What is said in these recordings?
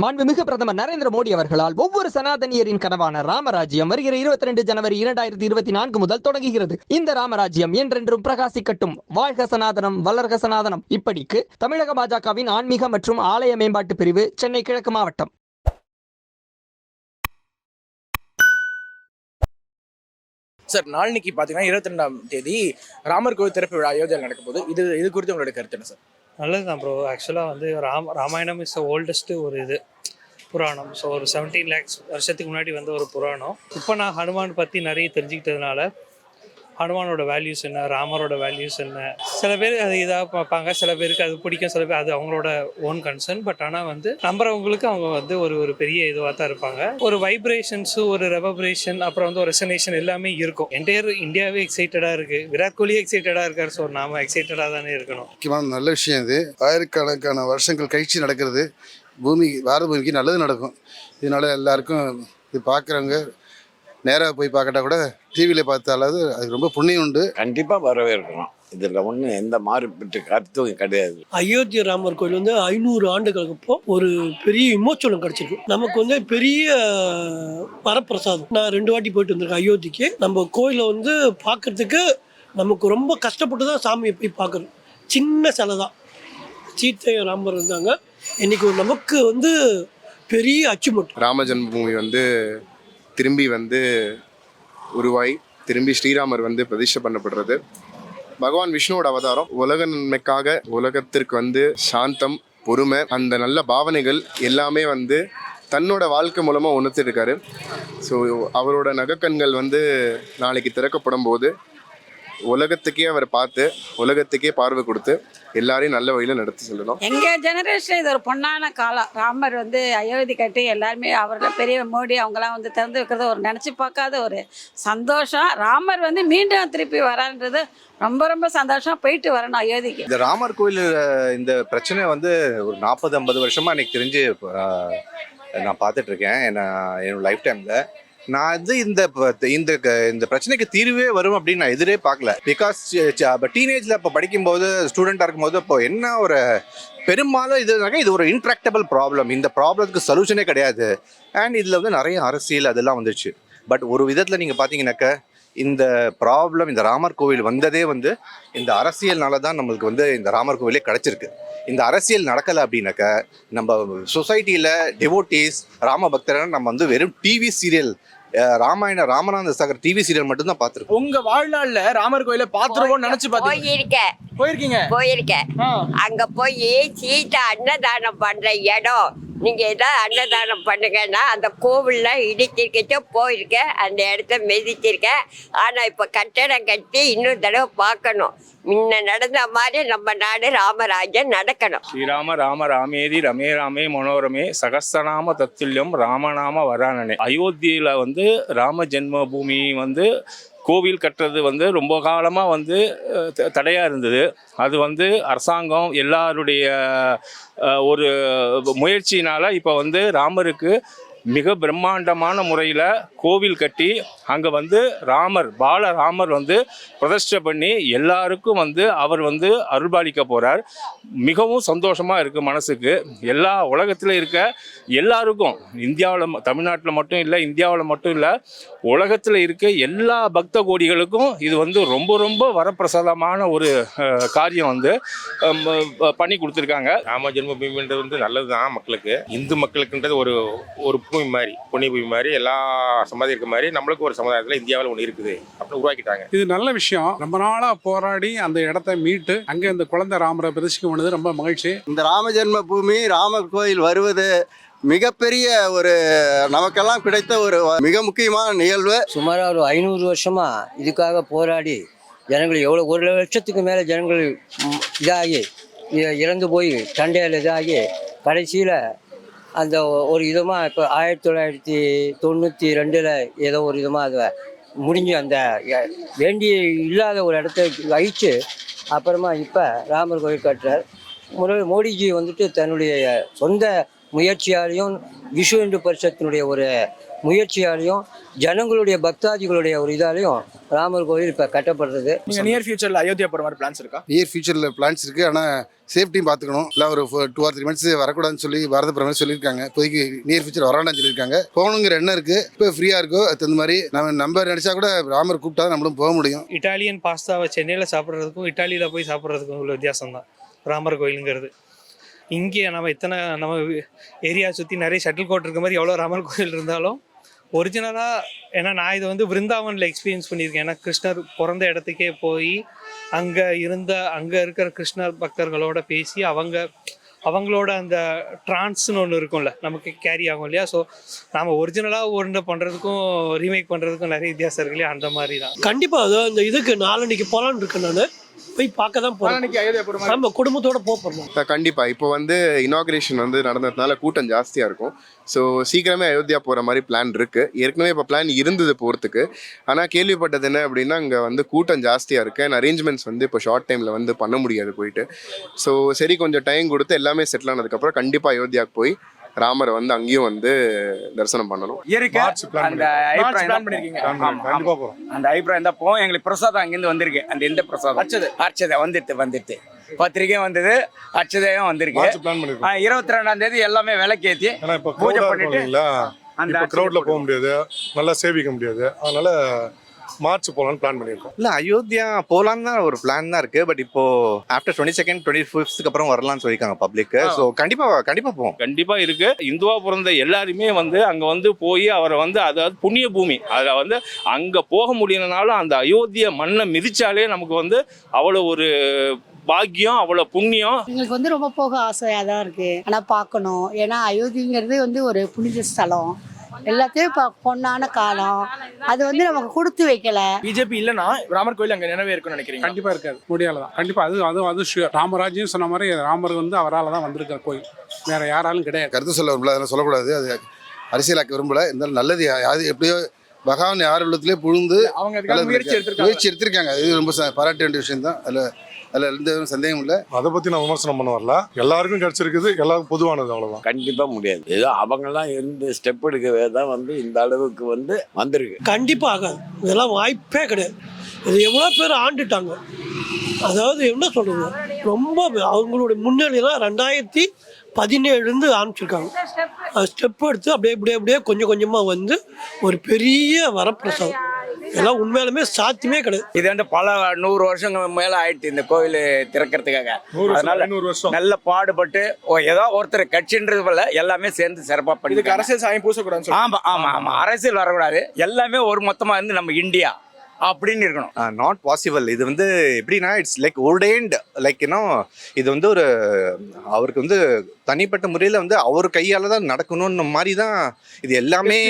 மாண்புமிகு பிரதமர் நரேந்திர மோடி அவர்களால் ஒவ்வொரு சனாதனியரின் கனவான ராமராஜ்யம் வருகிற இருபத்தி ரெண்டு ஜனவரி இரண்டாயிரத்தி இருபத்தி நான்கு முதல் தொடங்குகிறது. இந்த ராமராஜ்யம் என்றென்றும் பிரகாசிக்கட்டும். வாழ்க சனாதனம் வளர்க சனாதனம். இப்படிக்கு தமிழக பாஜகவின் ஆன்மீக மற்றும் ஆலய மேம்பாட்டு பிரிவு சென்னை கிழக்கு மாவட்டம். சார் நாளைக்கு பார்த்தீங்கன்னா இருபத்தி ரெண்டாம் தேதி ராமர் கோவில் திறப்பு விழா அயோத்தியாவில் நடக்க போகுது. இது இது குறித்து உங்களோட கருத்து என்ன சார்? நல்லது தான் ப்ரோ ஆக்சுவலாக வந்து ராம ராமாயணம் இஸ் ஓல்டஸ்ட் ஒரு இது. புராணம். ஸோ ஒரு செவன்டீன் லேக்ஸ் வருஷத்துக்கு முன்னாடி வந்த ஒரு புராணம். இப்போ நான் ஹனுமான் பற்றி நிறைய தெரிஞ்சுக்கிட்டதுனால ஹனுமானோட வேல்யூஸ் என்ன ராமரோட வேல்யூஸ் என்ன சில பேர் அது இதாக பார்ப்பாங்க சில பேருக்கு அது பிடிக்கும் சில பேர் அது அவங்களோட ஓன் கன்சர்ன் பட் ஆனால் வந்து நம்புறவங்களுக்கு அவங்க வந்து ஒரு ஒரு பெரிய இதுவாக தான் இருப்பாங்க. ஒரு வைப்ரேஷன்ஸு ஒரு ரெவப்ரேஷன் அப்புறம் வந்து ஒரு ரெசனேஷன் எல்லாமே இருக்கும். என்டையர் இந்தியாவே எக்ஸைட்டடாக இருக்குது விராட் கோலி எக்ஸைட்டடாக இருக்கார். ஸோ நாம எக்ஸைட்டடாக தானே இருக்கணும். முக்கியமான நல்ல விஷயம் இது. ஆயிரக்கணக்கான வருஷங்கள் கழிச்சு நடக்கிறது. பூமி பாரத பூமிக்கு நல்லது நடக்கும். இதனால எல்லாருக்கும் இது பார்க்குறவங்க நேராக போய் பார்க்கட்டா கூட டிவியில் பார்த்தாலாவது அது ரொம்ப புண்ணியம் உண்டு. கண்டிப்பாக வரவேற்கிறோம். இதில் ஒன்றும் எந்த மாறுபட்டு கருத்தும் கிடையாது. அயோத்தி ராமர் கோயில் வந்து ஐநூறு ஆண்டுகளுக்கு அப்போ ஒரு பெரிய விமோச்சனம் கிடைச்சிருக்கு. நமக்கு வந்து பெரிய வரப்பிரசாதம். நான் ரெண்டு வாட்டி போயிட்டு வந்திருக்கேன் அயோத்திக்கு. நம்ம கோயிலை வந்து பார்க்கறதுக்கு நமக்கு ரொம்ப கஷ்டப்பட்டு தான் சாமியை போய் பார்க்கணும் சின்ன சிலை தான். சீத்தை ராமர் இருந்தாங்க. இன்னைக்கு ஒரு நமக்கு வந்து பெரிய அச்சுமுட் ராம ஜென்மபூமி வந்து திரும்பி வந்து உருவாய் திரும்பி ஸ்ரீராமர் வந்து பிரதிஷ்டை பண்ணப்படுறது. பகவான் விஷ்ணுவோட அவதாரம் உலக நன்மைக்காக உலகத்திற்கு வந்து சாந்தம் பொறுமை அந்த நல்ல பாவனைகள் எல்லாமே வந்து தன்னோட வாழ்க்கை மூலமாக உணர்த்திருக்காரு. ஸோ அவரோட நகைக்கண்கள் வந்து நாளைக்கு திறக்கப்படும் போது உலகத்துக்கே அவர் பார்த்து உலகத்துக்கே பார்வை கொடுத்து எல்லாரையும் நல்ல வழியில் நடத்தி செல்லணும். எங்க ஜெனரேஷன் இது ஒரு பொன்னான காலம். ராமர் வந்து அயோத்தி கட்டி எல்லாருமே அவரோட பெரிய மோடி அவங்களாம் வந்து திறந்து வைக்கிறத ஒரு நினச்சி பார்க்காத ஒரு சந்தோஷம். ராமர் வந்து மீண்டும் திருப்பி வரான்றது ரொம்ப ரொம்ப சந்தோஷம் போயிட்டு வரணும் அயோத்திக்கு. இந்த ராமர் கோயில் இந்த பிரச்சனை வந்து ஒரு நாற்பது ஐம்பது வருஷமா எனக்கு தெரிஞ்சு நான் பார்த்துட்டு இருக்கேன். என்ன என்னோட லைஃப் டைம்ல நான் வந்து இந்த இந்த க- இந்த பிரச்சனைக்கு தீர்வே வரும் அப்படின்னு நான் எதிரே பார்க்கல. பிகாஸ் இப்போ டீனேஜில் இப்போ படிக்கும்போது ஸ்டூடெண்டாக இருக்கும்போது இப்போ என்ன ஒரு பெரும்பாலும் இது இது ஒரு இன்ட்ராக்டபிள் ப்ராப்ளம் இந்த ப்ராப்ளத்துக்கு சொல்யூஷனே கிடையாது. அண்ட் இதில் வந்து நிறைய அரசியல் அதெல்லாம் வந்துச்சு பட் ஒரு விதத்தில் நீங்கள் பார்த்தீங்கன்னாக்க இந்த ப்ராப்ளம் இந்த ராமர் கோவில் வந்ததே வந்து இந்த அரசியல்னால தான் நம்மளுக்கு வந்து இந்த ராமர் கோவிலே கிடைச்சிருக்கு. இந்த அரசியல் நடக்கலை அப்படின்னாக்க நம்ம சொசைட்டியில் டிவோட்டீஸ் ராம பக்தரை நம்ம வந்து வெறும் TV serial Ramayana Ramanand Sagar TV serial மட்டும்தான் பார்த்துருக்கோம். உங்க வாழ்நாள்ல ராமர் கோயிலை பார்த்துருவோம்னு நினைச்சு பார்த்தீங்க போயிருக்கேன் போயிருக்கீங்க? போயிருக்கேன். அங்க போய் சீதா அன்னதானம் பண்ற இடம். நீங்கள் ஏதாவது அன்னதானம் பண்ணுங்கன்னா அந்த கோவிலில் இடிச்சிருக்கிட்டு போயிருக்கேன். அந்த இடத்த மெதிச்சிருக்கேன். ஆனால் இப்போ கட்டடம் கட்டி இன்னொரு தடவை பார்க்கணும். முன்ன நடந்த மாதிரி நம்ம நாடு ராமராஜன் நடக்கணும். ஸ்ரீராம ராம ராமேதி ரமே ராமே மனோரமே சகஸ்ரநாம தத்துல்யம் ராமநாம வரானனே. அயோத்தியில் வந்து ராம ஜென்மபூமி வந்து கோவில் கட்டுறது வந்து ரொம்ப காலமாக வந்து தடையாக த- இருந்தது. அது வந்து அரசாங்கம் எல்லாருடைய ஒரு முயற்சினால் இப்போ வந்து ராமருக்கு மிக பிரம்மாண்டமான முறையில் கோவில் கட்டி அங்கே வந்து ராமர் பால ராமர் வந்து பிரதிஷ்டை பண்ணி எல்லாருக்கும் வந்து அவர் வந்து அருள்பாலிக்க போகிறார் மிகவும் சந்தோஷமாக இருக்குது மனசுக்கு. எல்லா உலகத்தில் இருக்க எல்லாருக்கும் இந்தியாவில் தமிழ்நாட்டில் மட்டும் இல்லை இந்தியாவில் மட்டும் இல்லை உலகத்தில் இருக்க எல்லா பக்த கோடிகளுக்கும் இது வந்து ரொம்ப ரொம்ப வரப்பிரசாதமான ஒரு காரியம் வந்து பண்ணி கொடுத்துருக்காங்க. ராம ஜென்மபூமின்றது வந்து நல்லது தான் மக்களுக்கு. இந்து மக்களுக்குன்றது ஒரு ஒரு பூமி மாதிரி புண்ணிய பூமி மாதிரி எல்லா சமாதி இருக்க மாதிரி நம்மளுக்கு ஒரு சமுதாயத்தில் இந்தியாவில் ஒன்று இருக்குது அப்படின்னு உருவாக்கிட்டாங்க. இது நல்ல விஷயம். ரொம்ப நாளா போராடி அந்த இடத்த மீட்டு அங்க இந்த குழந்தை ராமரை பிரதிஷ்டிக்க பண்ணது ரொம்ப மகிழ்ச்சி. இந்த ராம ஜென்ம பூமி ராமர் கோயில் வருவது மிகப்பெரிய ஒரு நமக்கெல்லாம் கிடைத்த ஒரு மிக முக்கியமான நிகழ்வு. சுமாராக ஒரு ஐநூறு வருஷமா இதுக்காக போராடி ஜனங்கள் எவ்வளோ ஒரு லட்சத்துக்கு மேலே ஜனங்கள் இதாகி இ- இறந்து போய் சண்டையில் இதாகி கடைசியில் அந்த ஒரு விதமாக இப்போ ஆயிரத்தி தொள்ளாயிரத்தி தொண்ணூற்றி ரெண்டில் ஏதோ ஒரு விதமாக அதை முடிஞ்சு அந்த வேண்டிய இல்லாத ஒரு இடத்த வகிச்சு அப்புறமா இப்போ ராமர் கோயில் கட்டுறார். முறை மோடிஜி வந்துட்டு தன்னுடைய சொந்த முயற்சியாலையும் விஸ்வ இந்து பரிஷத்தினுடைய ஒரு முயற்சியாலையும் ஜனங்களுடைய பக்தாதிகளுடைய ஒரு இதாலையும் ராமர் கோயில் இப்போ கட்டப்படுறது. நீங்க நியர் ஃபியூச்சர்ல அயோத்தியா போற மாதிரி பிளான்ஸ் இருக்கா? நியர் ஃபியூச்சரில் பிளான்ஸ் இருக்குது ஆனால் சேஃப்டியும் பார்த்துக்கணும் இல்லை ஒரு டூ ஆர் த்ரீ மந்த்ஸ் வரக்கூடாதுன்னு சொல்லி பாரத பிரதமர் சொல்லியிருக்காங்க. இப்போதைக்கு நியர் ஃபியூச்சர் வராண்டான்னு சொல்லியிருக்காங்க. போகணுங்கிற எண்ணம் இருக்குது இப்போ ஃப்ரீயாக இருக்கோ தகுந்த மாதிரி நம்ம நம்ம நினச்சா கூட ராமர் கூப்பிட்டா தான் நம்மளும் போக முடியும். இட்டாலியன் பாஸ்தாவை சென்னையில் சாப்பிட்றதுக்கும் இட்டாலியில் போய் சாப்பிட்றதுக்கும் உள்ள வித்தியாசம் தான் ராமர் கோயிலுங்கிறது. இங்கே நம்ம இத்தனை நம்ம ஏரியா சுற்றி நிறைய ஷட்டில் கோட் இருக்க மாதிரி எவ்வளோ ராமர் கோயில் இருந்தாலும் ஒரிஜினலாக ஏன்னா நான் இதை வந்து விருந்தாவனில் எக்ஸ்பீரியன்ஸ் பண்ணியிருக்கேன். ஏன்னா கிருஷ்ணர் பிறந்த இடத்துக்கே போய் அங்கே இருந்த அங்கே இருக்கிற கிருஷ்ணர் பக்தர்களோட பேசி அவங்க அவங்களோட அந்த ட்ரான்ஸ்னு ஒன்று இருக்கும்ல நமக்கு கேரி ஆகும் இல்லையா? ஸோ நாம் ஒரிஜினலாக ஒன்று பண்ணுறதுக்கும் ரீமேக் பண்ணுறதுக்கும் நிறைய வித்தியாசம் இருக்கு இல்லையா? அந்த மாதிரி தான் கண்டிப்பாக அது அந்த இதுக்கு நாளன்னைக்கு போகலான்னு இருக்கேன் நான். போய் பார்க்க தான் போகிறேன் நாளைக்கு அயோத்தியா போற மாதிரி நம்ம குடும்பத்தோட போக போகிறோம் இப்போ கண்டிப்பாக இப்போ வந்து இனாகிரேஷன் வந்து நடந்ததுனால கூட்டம் ஜாஸ்தியாக இருக்கும். ஸோ சீக்கிரமே அயோத்தியா போகிற மாதிரி பிளான் இருக்குது ஏற்கனவே இப்போ பிளான் இருந்தது போகிறதுக்கு ஆனால் கேள்விப்பட்டது என்ன அப்படின்னா அங்கே வந்து கூட்டம் ஜாஸ்தியாக இருக்குது அண்ட் அரேஞ்ச்மெண்ட்ஸ் வந்து இப்போ ஷார்ட் டைமில் வந்து பண்ண முடியாது போயிட்டு. ஸோ சரி கொஞ்சம் டைம் கொடுத்து எல்லாமே செட்டில் ஆனதுக்கப்புறம் கண்டிப்பாக அயோத்தியாவுக்கு போய் ராமரை வந்து அங்கேயும் வந்து தரிசனம் பண்ணணும். அந்த அபிப்பிராயம் பிளான் தான் பண்ணிருக்கீங்க. அந்த அபிப்பிராயம் தான் போகும் எங்களுக்கு பிரசாதம் அங்கேருந்து வந்திருக்கு. அந்த எந்த பிரசாதம்? அச்சது. அர்ச்சதை வந்துட்டு வந்துட்டு. பத்திரிக்கையும் வந்தது அர்ச்சதையும் வந்திருக்கு. இருபத்தி ரெண்டாம் தேதி எல்லாமே இப்போ பூஜை பண்ணிட்டு அந்த க்ரௌடில் போக. முடியாது. நல்லா சேவிக்க முடியாது. அதனால மார்ச் போகலான்னு பிளான் பண்ணியிருக்கோம். இல்லை அயோத்தியா போகலான்னு தான் ஒரு பிளான் தான் இருக்குது பட் இப்போ ஆஃப்டர் டுவெண்ட்டி செகண்ட் டுவெண்ட்டி ஃபிஃப்த்துக்கு அப்புறம் வரலாம்னு சொல்லியிருக்காங்க பப்ளிக்கு ஸோ கண்டிப்பாக கண்டிப்பாக போவோம். கண்டிப்பா இருக்கு. இந்துவா பிறந்த எல்லாருமே வந்து அங்க வந்து போய் அவரை வந்து அதாவது புண்ணிய பூமி அதுல வந்து அங்க போக முடியலனாலும் அந்த அயோத்திய மண்ணை மிதிச்சாலே நமக்கு வந்து அவ்வளோ ஒரு பாக்கியம் அவ்வளோ புண்ணியம். எங்களுக்கு வந்து ரொம்ப போக ஆசையாக தான் இருக்குது ஆனால் பார்க்கணும். ஏன்னா அயோத்திங்கிறது வந்து ஒரு புனித ஸ்தலம். எல்லாத்தையும் இப்போ பொண்ணான காலம். அது வந்து நமக்கு கொடுத்து வைக்கல. பிஜேபி இல்லனா ராமர் கோயில் அங்க நினைவே இருக்கும்னு நினைக்கிறீங்க கண்டிப்பாக இருக்காது. முடியால தான் கண்டிப்பாக அது அதுவும் அது sure. ராமராஜ்யம் சொன்ன மாதிரி ராமர் வந்து அவரால் தான் வந்திருக்கார் கோயில். வேற யாராலும் கிடையாது. கருத்து சொல்ல விரும்பல அதெல்லாம் சொல்லக்கூடாது. அது அரசியலாக்க விரும்பல. இருந்தாலும் நல்லது யா- அது எப்படியோ பகவான் யார் உள்ளத்திலே புழுந்து அவங்க முயற்சி. எடுத்திருக்காங்க. முயற்சி எடுத்திருக்காங்க. இது ரொம்ப ச- பாராட்ட வேண்டிய விஷயம் தான் அதில் அதில் எந்த சந்தேகம் இல்லை. அதை பற்றி நான் விமர்சனம் பண்ண வரல. எல்லாருக்கும் கிடைச்சிருக்குது எல்லாருக்கும் பொதுவானது அவ்வளோதான் கண்டிப்பா முடியாது. ஏதோ அவங்கெல்லாம் இருந்து ஸ்டெப் எடுக்கவே தான் வந்து இந்த அளவுக்கு வந்து வந்திருக்கு. கண்டிப்பாக ஆகாது. இதெல்லாம் வாய்ப்பே கிடையாது. இது எவ்வளோ பேர் ஆண்டுட்டாங்க. அதாவது என்ன சொல்கிறது ரொம்ப அவங்களுடைய முன்னணியெல்லாம் ரெண்டாயிரத்தி பதினேழுலேருந்து ஆரம்பிச்சிருக்காங்க. ஸ்டெப் எடுத்து அப்படியே அப்படியே அப்படியே கொஞ்சம் கொஞ்சமாக வந்து ஒரு பெரிய வரப்பிரசாதம். இதெல்லாம் உண்மையாலுமே சாத்தியமே கிடையாது. இது வந்து பல நூறு வருஷங்கள் மேல ஆயிடுச்சு இந்த கோயில் திறக்கிறதுக்காக. நூறு வருஷம் அதனால வருஷம். நல்ல பாடுபட்டு ஓ, ஏதோ ஒருத்தர் கட்சின்றது போல எல்லாமே சேர்ந்து சிறப்பா இதுக்கு பண்ணி அரசியல் சாயம் சொல்லுங்க ஆமா ஆமா ஆமா. அரசியல் வரக்கூடாது. எல்லாமே ஒரு மொத்தமா இருந்து நம்ம இந்தியா. அப்படின்னு இருக்கணும். நாட் பாசிபிள் இது வந்து எப்படின்னா இட்ஸ் லைக் ஓல்டேண்ட் லைக் இன்னும் இது வந்து ஒரு அவருக்கு வந்து தனிப்பட்ட முறையில் வந்து அவர் கையால் தான் நடக்கணும்னு மாதிரி தான் இது எல்லாமே.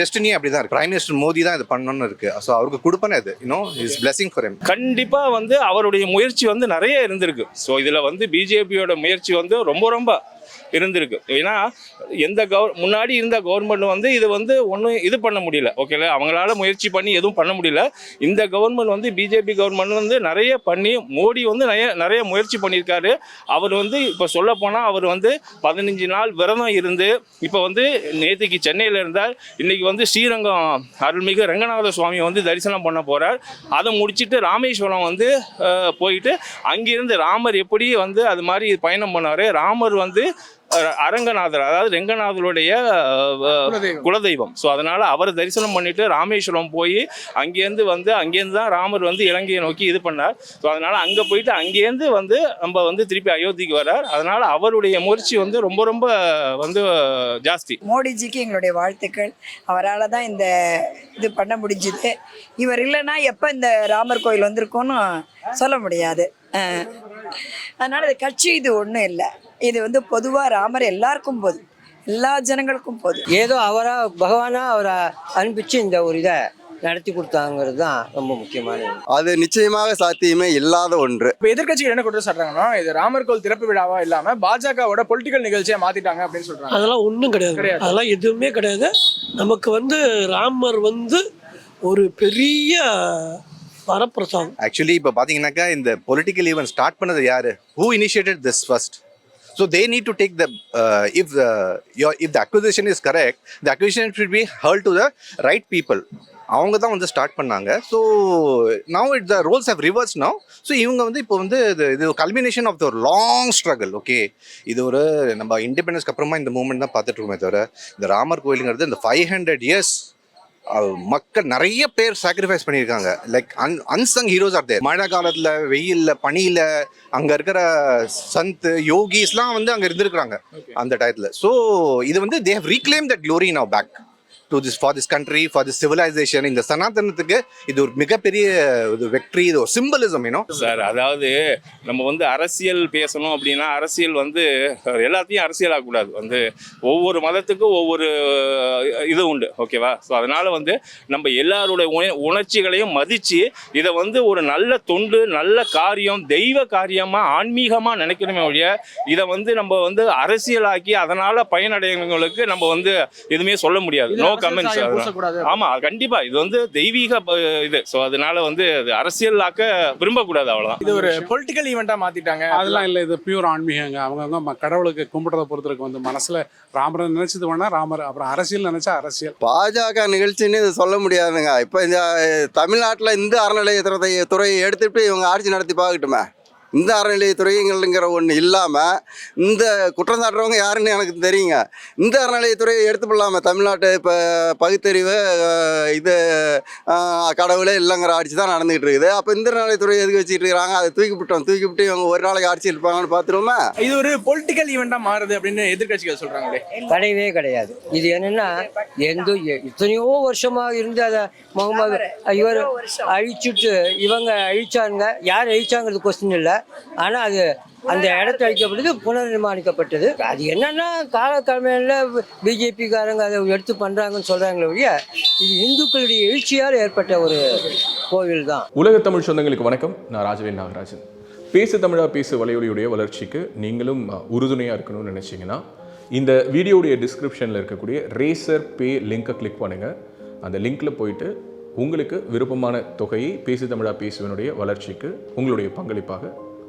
டெஸ்டினி அப்படி தான் இருக்கு. பிரைம் மினிஸ்டர் மோடி தான் இது பண்ணணும்னு இருக்கு. ஸோ அவருக்கு கொடுப்பனே அது இன்னும் இஸ் பிளஸிங் ஃபார் him. கண்டிப்பா வந்து அவருடைய முயற்சி வந்து நிறைய இருந்திருக்கு. ஸோ இதுல வந்து பிஜேபியோட முயற்சி வந்து ரொம்ப ரொம்ப இருந்திருக்கு. ஏன்னா எந்த கவர் முன்னாடி இருந்த கவர்மெண்ட் வந்து இது வந்து ஒன்றும் இது பண்ண முடியல. ஓகேல அவங்களால முயற்சி பண்ணி எதுவும் பண்ண முடியல. இந்த கவர்மெண்ட் வந்து பிஜேபி கவர்மெண்ட் வந்து நிறைய பண்ணி மோடி வந்து நிறைய நிறைய முயற்சி பண்ணியிருக்காரு. அவர் வந்து இப்போ சொல்ல போனால் அவர் வந்து பதினஞ்சு நாள் விரதம் இருந்து இப்போ வந்து நேற்றுக்கு சென்னையில் இருந்தார். இன்னைக்கு வந்து ஸ்ரீரங்கம் அருள்மிகு ரங்கநாத சுவாமி வந்து தரிசனம் பண்ண போகிறார் அதை முடிச்சுட்டு ராமேஸ்வரம் வந்து போயிட்டு அங்கிருந்து ராமர் எப்படி வந்து அது மாதிரி பயணம் பண்ணார்? ராமர் வந்து அரங்கநாதர் அதாவது ரெங்கநாதருடைய குலதெய்வம். ஸோ அதனால அவரை தரிசனம் பண்ணிட்டு ராமேஸ்வரம் போய் அங்கேருந்து வந்து அங்கேருந்து தான் ராமர் வந்து இலங்கையை நோக்கி இது பண்ணார். ஸோ அதனால அங்கே போயிட்டு அங்கேருந்து வந்து நம்ம வந்து திருப்பி அயோத்திக்கு வரார் அதனால அவருடைய முயற்சி வந்து ரொம்ப ரொம்ப வந்து ஜாஸ்தி. மோடிஜிக்கு எங்களுடைய வாழ்த்துக்கள். அவரால் தான் இந்த இது பண்ண முடிஞ்சுது. இவர் இல்லைன்னா எப்போ இந்த ராமர் கோயில் வந்திருக்கோன்னு சொல்ல முடியாது. அதனால இது கட்சி இது ஒன்றும் இல்லை. இது வந்து பொதுவாக ராமர் எல்லாருக்கும் போது எல்லா ஜனங்களுக்கும் போது ஏதோ அவரா பகவானா அவரை அனுப்பிச்சு இந்த ஒரு இதை நடத்தி கொடுத்தாங்கிறது தான் ரொம்ப முக்கியமானது அது நிச்சயமாக சாத்தியமே இல்லாத ஒன்று. இப்போ எதிர்க்கட்சிகள் என்ன கொண்டு சொல்றாங்கன்னா இது ராமர் கோயில் திறப்பு விழாவா இல்லாம பாஜகவோட பொலிட்டிக்கல் நிகழ்ச்சியா மாத்திட்டாங்க அப்படின்னு சொல்றாங்க. அதெல்லாம் ஒன்றும் கிடையாது. கிடையாது. அதெல்லாம் எதுவுமே கிடையாது. நமக்கு வந்து ராமர் வந்து ஒரு பெரிய வரப்பிரசாத். ஆக்சுவலி இப்போ பார்த்தீங்கன்னாக்கா இந்த பொலிட்டிக்கல் ஈவெண்ட் ஸ்டார்ட் பண்ணது யார்? Who initiated this first So they need to take the uh, if the your if the acquisition is correct, the acquisition should be held to the right people. அவங்க தான் வந்து start பண்ணாங்க. So now it the roles have reversed now so இவங்க வந்து இப்போ வந்து இது இது கல்மினேஷன் ஆஃப் த ஒரு லாங் ஸ்ட்ரகிள் ஓகே இது ஒரு நம்ம இண்டிபெண்டன்ஸ்க்கு அப்புறமா இந்த மூமெண்ட் தான் பார்த்துட்டு இருக்கோமே தவிர இந்த ராமர் கோயிலுங்கிறது இந்த ஃபைவ் ஹண்ட்ரட் இயர்ஸ் மக்கள் நிறைய பேர் சாக்ரிஃபைஸ் பண்ணியிருக்காங்க. Like un unsung heroes are there மழை காலத்தில் வெயிலில் பனியில் அங்கே இருக்கிற சந்த் யோகிஸ்லாம் வந்து அங்கே இருந்திருக்கிறாங்க. அந்த டயத்தில் ஸோ இது வந்து they have reclaim that glory now back to this for this country for this civilization இந்த சனாதனத்துக்கு இது ஒரு மிகப்பெரிய இது வெற்றி இது ஒரு சிம்பலிசம் ஏனோ சார் அதாவது நம்ம வந்து அரசியல் பேசணும் அப்படின்னா அரசியல் வந்து எல்லாத்தையும் அரசியலாகக்கூடாது வந்து ஒவ்வொரு மதத்துக்கும் ஒவ்வொரு இது உண்டு. ஓகேவா ஸோ அதனால் வந்து நம்ம எல்லாருடைய உண- உணர்ச்சிகளையும் மதித்து இதை வந்து ஒரு நல்ல தொண்டு நல்ல காரியம் தெய்வ காரியமாக ஆன்மீகமாக நினைக்கணுமே ஒழிய இதை வந்து நம்ம வந்து அரசியலாக்கி அதனால் பயனடைகிறவங்களுக்கு நம்ம வந்து எதுவுமே சொல்ல முடியாது. No comments. ஆமா கண்டிப்பா. இது வந்து தெய்வீக ப- இது. ஸோ அதனால வந்து அது அரசியலாக்க விரும்பக்கூடாது அவ்வளவுதான். இது ஒரு பொலிட்டிக்கல் ஈவெண்ட்டா மாத்திட்டாங்க. அதெல்லாம் இல்லை இது பியூர் ஆன்மீகங்க. அவங்கவுங்க ம- கடவுளுக்கு கும்பிட்றத பொறுத்தருக்கு. வந்து மனசில் ராமரை நினைச்சது வேணா ராமர் அப்புறம் அரசியல் நினைச்சா அரசியல். பாஜக நிகழ்ச்சின்னு இது சொல்ல முடியாதுங்க. இப்போ இந்த தமிழ்நாட்டில் இந்த அறநிலையத்துறை துறையை எடுத்துட்டு இவங்க ஆட்சி நடத்தி பார்க்கட்டுமே. இந்த அறநிலையத்துறைங்கிற ஒன்று இல்லாமல் இந்த குற்றம் சாட்டுறவங்க யாருன்னு எனக்கு தெரியுங்க. இந்த அறநிலையத்துறையை எடுத்துப்படலாம தமிழ்நாட்டு இப்போ பகுத்தறிவு இது கடவுளே இல்லைங்கிற ஆட்சி தான் நடந்துகிட்டு இருக்குது. அப்போ இந்த அறநிலையத்துறையை எதுக்கு வச்சுட்டு இருக்கிறாங்க? அதை தூக்கி விட்டோம் தூக்கி விட்டு இவங்க ஒரு நாளைக்கு ஆட்சி இருப்பாங்கன்னு பார்த்துருவோமா? இது ஒரு பொலிட்டிக்கல் ஈவெண்ட்டா மாறுது அப்படின்னு எதிர்க்கட்சிகள் சொல்றாங்களே. கிடையவே கிடையாது. இது என்னன்னா எந்த எத்தனையோ வருஷமாக இருந்து அதை முகமது இவர் அழிச்சுட்டு இவங்க அழிச்சாங்க. யார் அழிச்சாங்கிறது கொஸ்டின் இல்லை. ஆனால் அது அந்த இடத்த அழிக்கப்பட்டது புனர்நிர்மாணிக்கப்பட்டது. அது என்னன்னா காலக்கிழமையில் பிஜேபிக்காரங்க அதை எடுத்து பண்ணுறாங்கன்னு சொல்கிறாங்களே ஒழிய இது இந்துக்களுடைய எழுச்சியால் ஏற்பட்ட ஒரு கோவில் தான். உலக தமிழ் சொந்தங்களுக்கு வணக்கம். நான் ராஜவேல் நாகராஜன். பேசு தமிழா பேசு வலையொலியுடைய வளர்ச்சிக்கு நீங்களும் உறுதுணையாக இருக்கணும்னு நினச்சிங்கன்னா இந்த வீடியோடைய டிஸ்கிரிப்ஷனில் இருக்கக்கூடிய ரேசர் பே லிங்கை கிளிக் பண்ணுங்கள் அந்த லிங்க்கில் போயிட்டு உங்களுக்கு விருப்பமான தொகையை பேசு தமிழா பேசுவனுடைய வளர்ச்சிக்கு உங்களுடைய பங்களிப்பாக